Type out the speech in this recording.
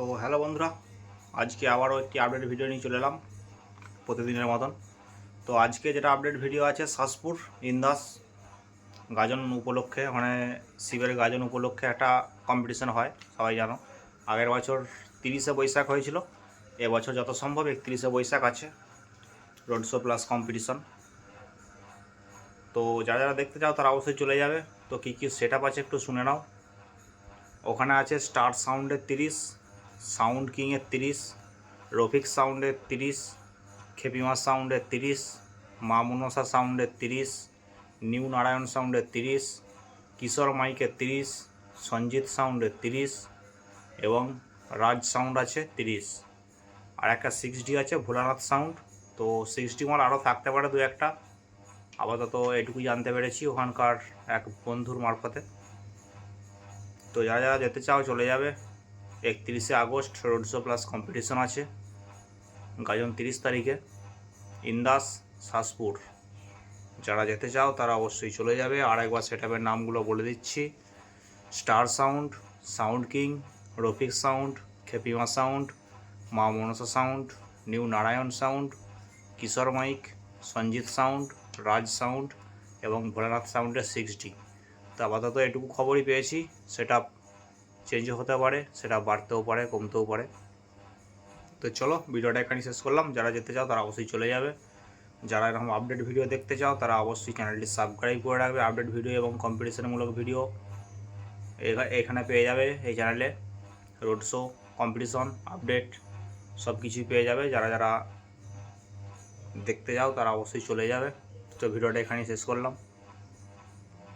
তো হ্যালো বন্ধুরা, আজকে আবারও একটি আপডেট ভিডিও নিয়ে চলে এলাম প্রতিদিনের মতন। তো আজকে যেটা আপডেট ভিডিও আছে, শাসপুর, ইন্দাস গাজন উপলক্ষে মানে শিবের গাজন উপলক্ষে একটা কম্পিটিশন হয়, সবাই জানো। আগের বছর তিরিশে বৈশাখ হয়েছিল, এবছর যত সম্ভব একত্রিশে বৈশাখ আছে রোড শো প্লাস কম্পিটিশন তো যারা যারা দেখতে চাও তারা অবশ্যই চলে যাবে। তো কী কী সেট আছে একটু শুনে নাও। ওখানে আছে স্টার সাউন্ডের তিরিশ সাউন্ড কিংয়ের তিরিশ, রফিক সাউন্ডের তিরিশ, খেপিমা সাউন্ডের তিরিশ, মা মনসা সাউন্ডের তিরিশ, নিউ নারায়ণ সাউন্ডের তিরিশ, কিশোর মাইকের তিরিশ, সঞ্জিত সাউন্ডের তিরিশ এবং রাজ সাউন্ড আছে তিরিশ। আর একটা সিক্স ডি আছে, ভোলানাথ সাউন্ড। তো সিক্স ডি মাল আরও থাকতে পারে দু একটা। আপাতত এটুকুই জানতে পেরেছি ওখানকার এক বন্ধুর মারফতে। তো যারা যারা যেতে চাও চলে যাবে। একত্রিশে August road show plus competition আছে। গাজন তিরিশ তারিখে। ইন্দাস, শাসপুর। যারা যেতে চাও তারা অবশ্যই চলে যাবে। আর একবার সেটআপের নামগুলো বলে দিচ্ছি। Star sound sound king Rafiq sound Khepima sound Ma Manasa sound new Narayan sound Kishore mic Sanjit sound Raj sound এবং ভোলানাথ সাউন্ডের সিক্স ডি তো আপাতত এটুকু খবরই পেয়েছি। সেটা চেঞ্জও হতে পারে, সেটা বাড়তেও পারে, কমতেও পারে। তো চলো, ভিডিওটা এখানে শেষ করলাম। যারা যেতে চাও, তারা অবশ্যই চলে যাবে। যারা এরকম আপডেট ভিডিও দেখতে চাও, তারা অবশ্যই চ্যানেলটি সাবস্ক্রাইব করে রাখবে। আপডেট ভিডিও এবং কম্পিটিশনমূলক ভিডিও এখা- এখানে পেয়ে যাবে এই চ্যানেলে রোড শো কম্পিটিশন আপডেট সব কিছুই পেয়ে যাবে। যারা যারা দেখতে যাও তারা অবশ্যই চলে যাবে। তো ভিডিওটা এখানেই শেষ করলাম।